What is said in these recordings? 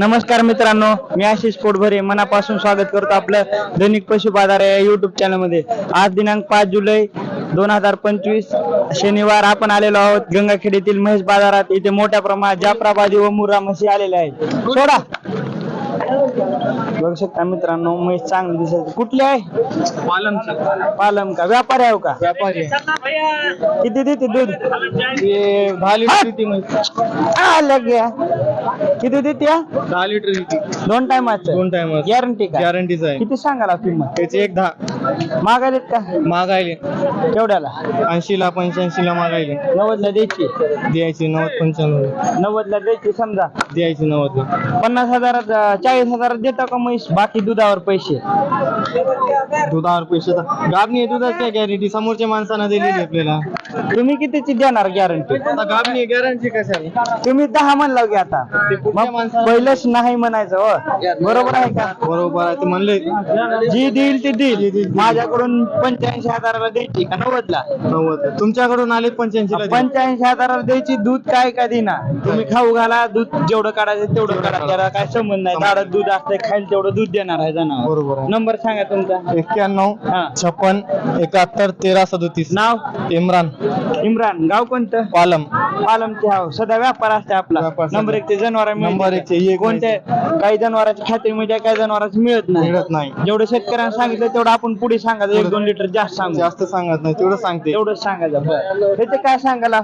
नमस्कार मित्रांनो मी आशिष पोटभरे मनापासून स्वागत करतो आपलं दैनिक पशु बाजार या युट्यूब चॅनलमध्ये आज दिनांक पाच जुलै दोन हजार पंचवीस शनिवार आपण आलेलो आहोत गंगाखेड येथील म्हैस बाजारात. इथे मोठ्या प्रमाणात जाफराबादी व मुर्रा म्हशी आलेल्या आहेत. सोडा! बघू शकता मित्रांनो म्हैस चांगली दिसत कुठली आहे? पालम पालम का व्यापारी आहे का? व्यापारी किती देते दूध? दहा लिटर येते म्हैस. किती देते हा? दहा लिटर येते दोन टायमाचं दोन टाइम गॅरंटी का? गॅरंटीच आहे. किती सांगाला किंमत? त्याचे एक दहा. मागायलेत का? मागायले. केवढ्याला? ऐंशी ला पंच्याऐंशी ला मागायले. नव्वदला द्यायची? द्यायचे नव्वद पंच्याण्णव. नव्वदला द्यायची समजा. द्यायचे नव्वद. पन्नास हजारात अं, चाळीस हजारात देता का म्हैस? बाकी दुधावर पैसे. दुधावर पैसे गाबणी दुधाच काय गॅरंटी समोरच्या माणसानं दिलेली आपल्याला. तुम्ही कितीची देणार गॅरंटी आता गाबणी गॅरंटी कशाला तुम्ही दहा म्हणला की आता. ते पुढच्या मग माणसाला पहिलंच नाही म्हणायचं हो. बरोबर आहे का? बरोबर आहे ते म्हणले जी देईल ती देईल. माझ्याकडून पंच्याऐंशी हजाराला द्यायची का नव्वदला? नव्वद. तुमच्याकडून आले पंच्याऐंशी पंच्याऐंशी हजाराला द्यायची दूध काय का देना तुम्ही खाऊ घाला दूध जेवढं काढायचं तेवढं काढा त्याला काय संबंध नाही. दारात दूध असतंय खायला तेवढं दूध देणार आहे जनावर. बरोबर नंबर सांगा तुमचा. एक्क्याण्णव हा. छप्पन एकाहत्तर तेरा सदोतीस. नाव? इम्रान. इम्रान. गाव कोणतं? पालम. पालमचे हाव सदा व्यापार असते आपला. व्यापार. नंबर एक ते जनावर नंबर एक ते एक कोणत्या काही जनावरांची खात्री मिळते काही जनावरांची मिळत नाही. मिळत नाही. जेवढं शेतकऱ्यांना सांगितलं तेवढं आपण पुढे सांगायचं एक दोन लिटर जास्त सांगू. जास्त सांगत नाही तेवढं सांगते. तेवढंच सांगायचं बरं त्याचे काय सांगायला?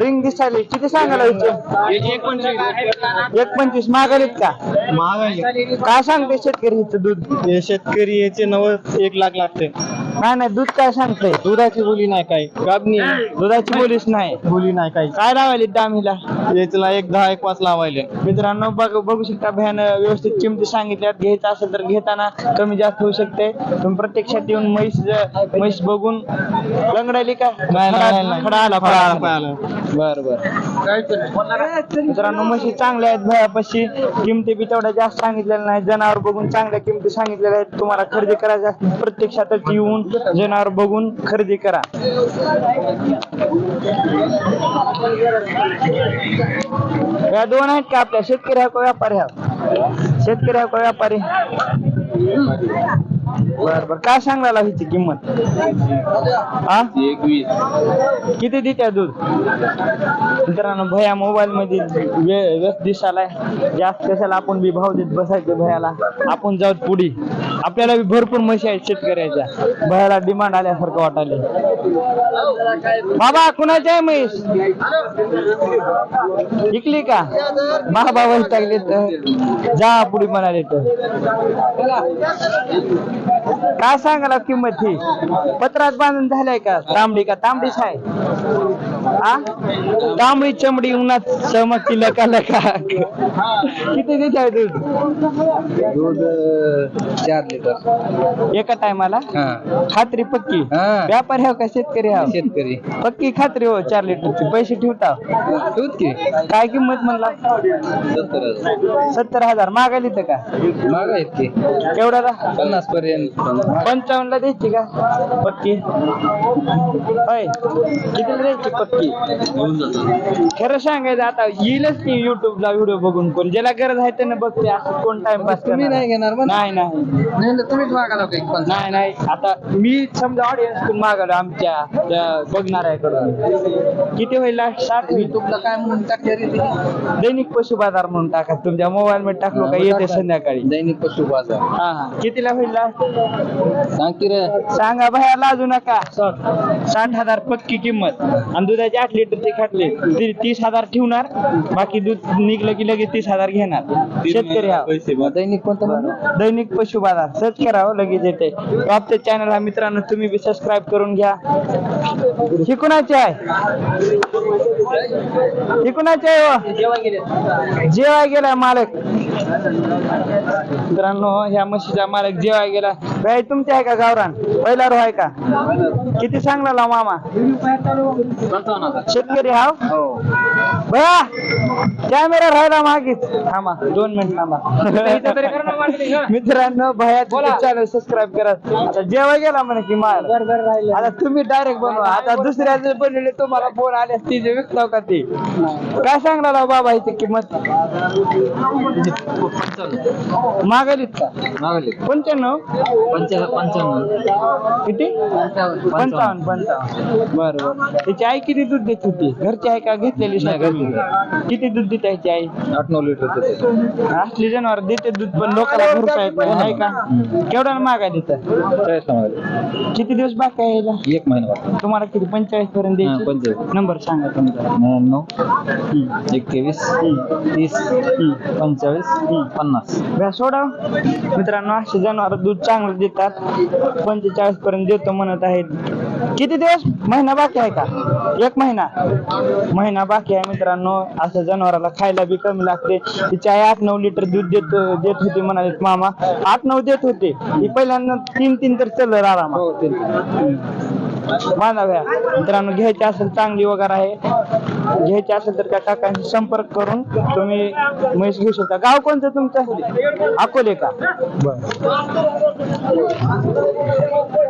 रिंग दिसायली. किती सांगायला एक पंचवीस मागालीत का? महाग आहे काय सांगते शेतकरी दूध? हे शेतकरी याचे नव्वद एक लाख लागते. नाही नाही दूध काय सांगते दुधाची बोली नाही काही. गाबणी. दुधाची बोलीच नाही. बोली नाही काही. काय लावायली दामीला याच्याला एक दहा एक पाच लावायले. मित्रांनो बघ बघू शकता भयान व्यवस्थित किमती सांगितल्यात. घ्यायचं असेल तर घेताना कमी जास्त होऊ शकते. तुम्ही प्रत्यक्षात येऊन म्हैस म्हैस बघून लंगडायली का? नाही, नाही, नाही. खडा आला. खडा आला, खडा आला. बर बर. मित्रांनो म्हशी चांगल्या आहेत भयापाशी. किमती बी तेवढ्या जास्त सांगितलेल्या नाही जनावर बघून चांगल्या किमती सांगितलेल्या आहेत. तुम्हाला खरेदी करायच्या असतील प्रत्यक्षातच येऊन जनावर बघून खरेदी करा. या दोन आहेत का आपल्या? शेतकरी हा का व्यापारी हा? शेतकरी हा का व्यापारी? बर बर. काय सांगायला हिची किंमत? हा? किती देत्या दूध? मित्रांनो भया मोबाईल मध्ये वे- व्यस्त दिसालाय जास्त कशाला आपण बी भाव देत बसायचं भयाला? आपण जाऊ पुढे. आपल्याला बी भरपूर म्हशी आहेत शेतकऱ्याच्या. भयाला डिमांड आल्यासारखं वाटायला. बाबा कुणाची आहे म्हैस? विकली का? बाबा वैतागले तर जा पुढे म्हणाले तर. काय सांगायला किंमत ही? पत्रात बांधून झालंय का? तांबडी का? तांबडीच आहे. तांबडी चमडी उन्हात चमकती लका लका. किती देत आहे दूध? दूध चार लिटर. एका टायमाला? खात्री पक्की? हा. व्यापारी हो का शेतकरी हो? शेतकरी. पक्की खात्री हो चार लिटरची. पैसे ठेवता? दूध की. काय किंमत म्हणला? सत्तर हजार. मागायली तर का? महाग आहेत की केवढ्याला पन्नास पर्यंत. पंचावन्न ला द्यायची का? पक्की? होय. किती द्यायची पक्की? खरं सांगायचं आता येईलच की युट्यूब ला व्हिडिओ बघून कोण. ज्याला गरज आहे त्यानं बघते असं कोण टाइमपास तुम्ही नाही घेणार मग? नाही नाही. तुम्हीच मागायला काही नाही नाही. आता मी समजा ऑडियन्सकडून मागवलं आमच्या त्या बघणाऱ्याकडून किती होईल? लास्ट साठ युट्यूबला काय म्हणून टाकले रे ते? दैनिक पशु बाजार म्हणून टाका तुमच्या मोबाईल मध्ये टाकलो का? येते संध्याकाळी. दैनिक पशु बाजार. हा हा. कितीला होईल लास्ट सांग की रे. सांगा भया लाजू नका. साठ. हजार पक्की किंमत. आणि दुधाची आठ लिटर ते खाटले ती- तीस हजार ठेवणार बाकी दूध निघलं की लगेच तीस हजार घेणार. शेतकरी हा. दैनिक कोणतं म्हणलं दैनिक पशु बाजार. सर्च करावं लगेच येते टॉपचे चॅनल हा मित्रांनो तुम्ही बी सबस्क्राईब करून घ्या. ही कुणाची आहे. ही कुणाची आहे हो? जेवाय गेला मालक. मित्रांनो ह्या म्हशीचा मालक जेवाय गेला. बाई तुमची आहे का गावरान? पहिला रो आहे का? किती सांगला मामा? शेतकरी हाव? भया कॅमेरा राहिला मागेच. थांबा दोन मिनिट थांबा. मित्रांनो भया चॅनल सबस्क्राईब करा. आता जेव्हा गेला म्हणे की मार आता तुम्ही डायरेक्ट बनवा. आता दुसऱ्याचे बनवले तुम्हाला फोन आले असते जे विकताव का ते? काय सांगणार बाबा इथे किंमत? मागालीत का? पंच्याण्णव? किती? पंचावन्न. पंचावन्न बरं बरं. त्याची आई किती दूध देत होती? घरची आहे का घेतलेली किती दूध देते त्याची आई? आठ नऊ लिटर असली जनावर देते दूध पण लोकांना भरता येत नाही आहे का? केवढ्याला मागा देतं? किती दिवस बाकी आहे? एक महिना तुम्हाला किती पंचेचाळीस पर्यंत द्यायची? पंचेचाळीस. नंबर सांगा तुमचा. नऊ हम्म. एकवीस तीस पंचेचाळीस पन्नास. सोडा. मित्रांनो असे जनावर दूध चांगलं देतात. पंचेचाळीस पर्यंत देतो म्हणत आहेत. किती दिवस? महिना बाकी आहे का? एक महिना? महिना बाकी आहे मित्रांनो. असं जनावराला खायला बी कमी लागते. तिची आई आठ नऊ लिटर दूध देत देत होती म्हणाले मामा. आठ नऊ देत होते. ही पहिल्यांदा तीन तीन तर चल आरामात बांधाव्या. मित्रांनो घ्यायची असेल चांगली वगैरे आहे. घ्यायची असेल तर त्या काकांशी संपर्क करून तुम्ही म्हैस घेऊ शकता. गाव कोणतं तुमचं? अकोले का?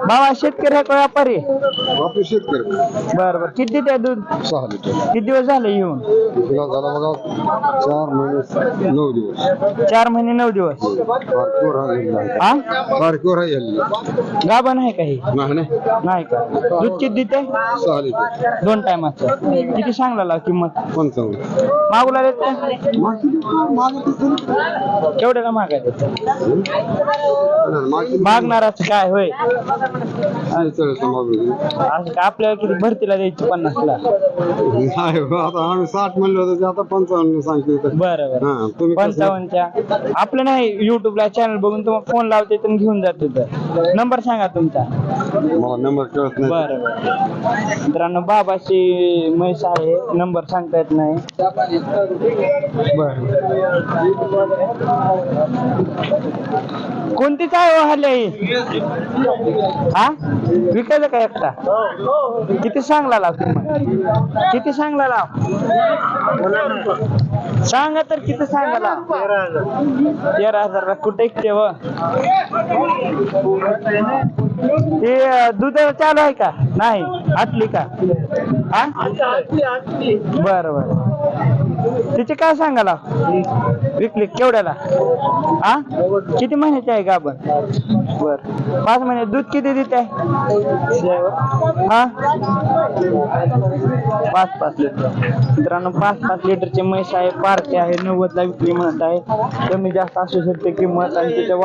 बाबा शेतकरी आहे का व्यापारी? शेतकरी. बर बर. किती त्या दूध? सहा लिटर. किती दिवस झाले येऊन? तिला झाला बघा चार महिने नऊ दिवस. चार महिने नऊ दिवस. बारकीवर हा बारकीवर गाभण आहे काही नाही. नाही का? दूध किती देते? सहा लिटर. दोन टायमाचं किती सांगला किंमत? पंचावन्न. मागूला देते? केवढ्याला मागा देते मागची मागणाराच काय होय. असं का आपल्याला किती भरतीला द्यायची पन्नासला? नाही हो, आता आम्ही साठ म्हणलं होतं ते आता पंचावन्न सांगते तर. बरं बरं. हा तुम्ही कसं- पंचावन्नच्या. आपलं नाही युट्यूबला चॅनल बघून तुम्हाला फोन लावते तर घेऊन जात नंबर सांगा तुमचा. मला नंबर कळत नाही. बरं बरं. मित्रांनो बाबाची म्हैस आहे. नंबर सांगता येत नाही. बरं. कोणतीच आहे हो हा विकायचं का एकटा? किती सांगला लाव तुम्ही किती सांगला लाव? सांगा तर किती सांगा लाव? तेरा हजार. कुठे ठेव ते दूध चालू आहे का? नाही. आटली का? हा? बर बर. तिचे काय सांगाला विकली केवढ्याला? हा? किती महिन्याची आहे का आपण बर. पाच महिने. दूध किती देते? हा? पाच पाच लिटर. मित्रांनो पाच पाच लिटरचे म्हैस आहे. पार्टी आहे. नव्वदला विकली म्हणत आहे. कमी जास्त असू शकते किंमत आणि त्याच्या